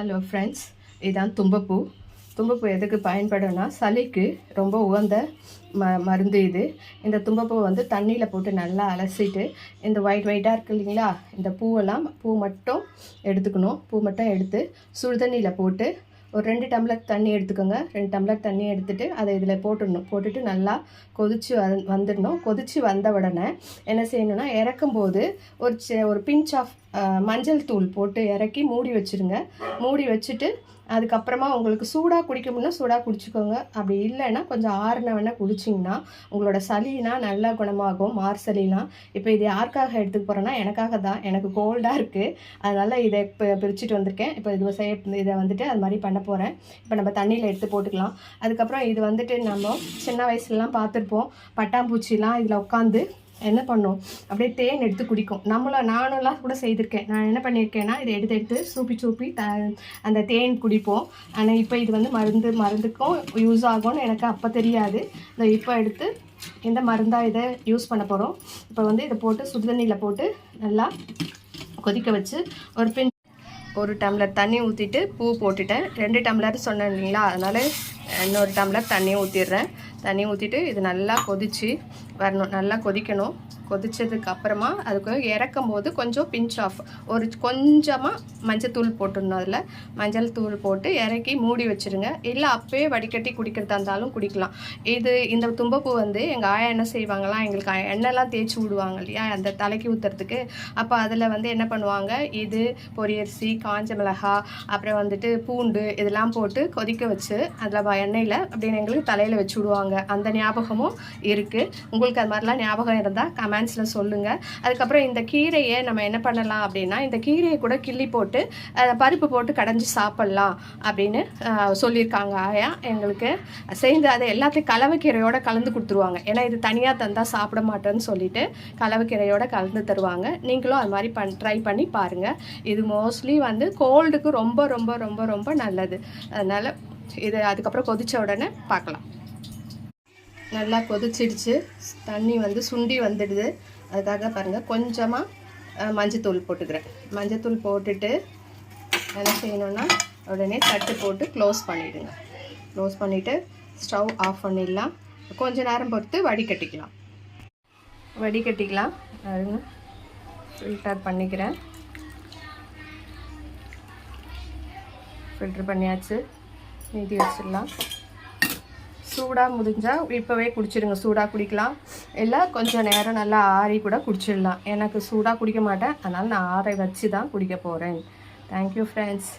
Hello friends இதுதான் தும்பப்பூ. தும்பப்பூ எதுக்கு பயன்படும்னா சளிக்கு ரொம்ப உகந்த ம மருந்து இது. இந்த தும்பப்பூ வந்து தண்ணியில் போட்டு நல்லா அலசிட்டு இந்த ஒயிட் ஒயிட்டாக இருக்கு இல்லைங்களா? இந்த பூவெல்லாம் பூ மட்டும் எடுத்துக்கணும். பூ மட்டும் எடுத்து சுடுதண்ணியில் போட்டு ஒரு ரெண்டு டம்ளர் தண்ணி எடுத்துக்கோங்க. ரெண்டு டம்ளர் தண்ணி எடுத்துட்டு அதை இதில் போட்டுடணும். போட்டுட்டு நல்லா கொதிச்சு வந் வந்துடணும். கொதிச்சு வந்த உடனே என்ன செய்யணும்னா இறக்கும்போது ஒரு சி- ஒரு பிஞ்ச் ஆஃப் மஞ்சள் தூள் போட்டு இறக்கி மூடி வச்சிருங்க. மூடி வச்சுட்டு அதுக்கப்புறமா உங்களுக்கு சூடாக குடிக்கணும்னா சூடாக குடிச்சுக்கோங்க. அப்படி இல்லைன்னா கொஞ்சம் ஆறுன வேணால் குடிச்சிங்கன்னா உங்களோட சளினா நல்லா குணமாகும். மார் சளிலாம் இப்போ இது யாருக்காக எடுத்துக்க போகிறேன்னா எனக்காக தான். எனக்கு கோல்டாக இருக்குது அதனால் இதை இப்போ பிரிச்சுட்டு வந்திருக்கேன். இப்போ இது செய்ய இதை வந்துட்டு அது மாதிரி பண்ண போகிறேன் இப்போ நம்ம தண்ணியில் எடுத்து போட்டுக்கலாம். அதுக்கப்புறம் இது வந்துட்டு நம்ம சின்ன வயசுலலாம் பார்த்துருப்போம். பட்டாம்பூச்சிலாம் இதில் உட்காந்து என்ன பண்ணும்? அப்படியே தேன் எடுத்து குடிக்கும். நம்மளும் நானும்லாம் கூட செய்திருக்கேன். நான் என்ன பண்ணியிருக்கேன்னா இதை எடுத்து எடுத்து சூப்பி சூப்பி த அந்த தேன் குடிப்போம். ஆனால் இப்போ இது வந்து மருந்து மருந்துக்கும் யூஸ் ஆகும்னு எனக்கு அப்போ தெரியாது. இந்த இப்போ எடுத்து இந்த மருந்தாக இதை யூஸ் பண்ண போகிறோம் இப்போ வந்து இதை போட்டு சுடுதண்ணியில் போட்டு நல்லா கொதிக்க வச்சு ஒரு பின் ஒரு டம்ளர் தண்ணி ஊற்றிட்டு பூ போட்டுட்டேன். ரெண்டு டம்ளர் சொன்னேன் இல்லைங்களா? அதனால் இன்னொரு டம்ளர் தண்ணி ஊற்றிடுறேன் தண்ணி ஊற்றிட்டு இது நல்லா கொதிச்சு வரணும். நல்லா கொதிக்கணும். கொதித்ததுக்கு அப்புறமா அதுக்கு இறக்கும் போது கொஞ்சம் பிஞ்ச் ஆஃப் ஒரு கொஞ்சமாக மஞ்சள்தூள் போட்டுடணும் அதில். மஞ்சள் தூள் போட்டு இறக்கி மூடி வச்சிருங்க. இல்லை அப்போயே வடிகட்டி குடிக்கிறதா இருந்தாலும் குடிக்கலாம். இது இந்த தும்பப்பூ வந்து எங்கள் ஆயா என்ன செய்வாங்களாம் எங்களுக்கு எண்ணெய்லாம் தேய்ச்சி விடுவாங்க இல்லையா? அந்த தலைக்கு ஊற்றுறதுக்கு அப்போ அதில் வந்து என்ன பண்ணுவாங்க? இது பொரியரிசி காஞ்ச மிளகா அப்புறம் வந்துட்டு பூண்டு இதெல்லாம் போட்டு கொதிக்க வச்சு அதில் எண்ணெயில் அப்படின்னு எங்களுக்கு தலையில் வச்சு விடுவாங்க. அந்த ஞாபகமும் இருக்குது உங்களுக்கு அது மாதிரிலாம் ஞாபகம் இருந்தால் கமெண்ட்ஸில் சொல்லுங்கள் அதுக்கப்புறம் இந்த கீரையை நம்ம என்ன பண்ணலாம் அப்படின்னா இந்த கீரையை கூட கிள்ளி போட்டு பருப்பு போட்டு கடைஞ்சி சாப்பிட்லாம் அப்படின்னு சொல்லியிருக்காங்க ஆயா. எங்களுக்கு சேர்ந்து அதை எல்லாத்தையும் கலவைக்கீரையோட கலந்து கொடுத்துருவாங்க. ஏன்னா இது தனியாக தந்தால் சாப்பிட மாட்டேன்னு சொல்லிட்டு கலவைக்கீரையோட கலந்து தருவாங்க. நீங்களும் அது மாதிரி பண் ட்ரை பண்ணி பாருங்கள் இது மோஸ்ட்லி வந்து கோல்டுக்கு ரொம்ப ரொம்ப ரொம்ப ரொம்ப நல்லது. அதனால் இது அதுக்கப்புறம் கொதித்த உடனே பார்க்கலாம். நல்லா கொதிச்சிடுச்சு. தண்ணி வந்து சுண்டி வந்துடுது. அதுக்காக பாருங்கள் கொஞ்சமாக மஞ்சத்தூள் போட்டுக்கிறேன். மஞ்சத்தூள் போட்டுட்டு என்ன செய்யணுன்னா உடனே தட்டு போட்டு க்ளோஸ் பண்ணிவிடுங்க க்ளோஸ் பண்ணிவிட்டு ஸ்டவ் ஆஃப் பண்ணிடலாம். கொஞ்ச நேரம் பொறுத்து வடிகட்டிக்கலாம். வடிகட்டிக்கலாம். ஃபில்டர் பண்ணிக்கிறேன். ஃபில்ட்ரு பண்ணியாச்சு. மீதி வச்சிடலாம். சூடாக முடிஞ்சால் இப்போவே குடிச்சிடுங்க சூடாக குடிக்கலாம். இல்லை கொஞ்சம் நேரம் நல்லா ஆறி கூட குடிச்சிடலாம். எனக்கு சூடாக குடிக்க மாட்டேன். அதனால் நான் ஆற வச்சு தான் குடிக்க போகிறேன் தேங்க்யூ ஃப்ரெண்ட்ஸ்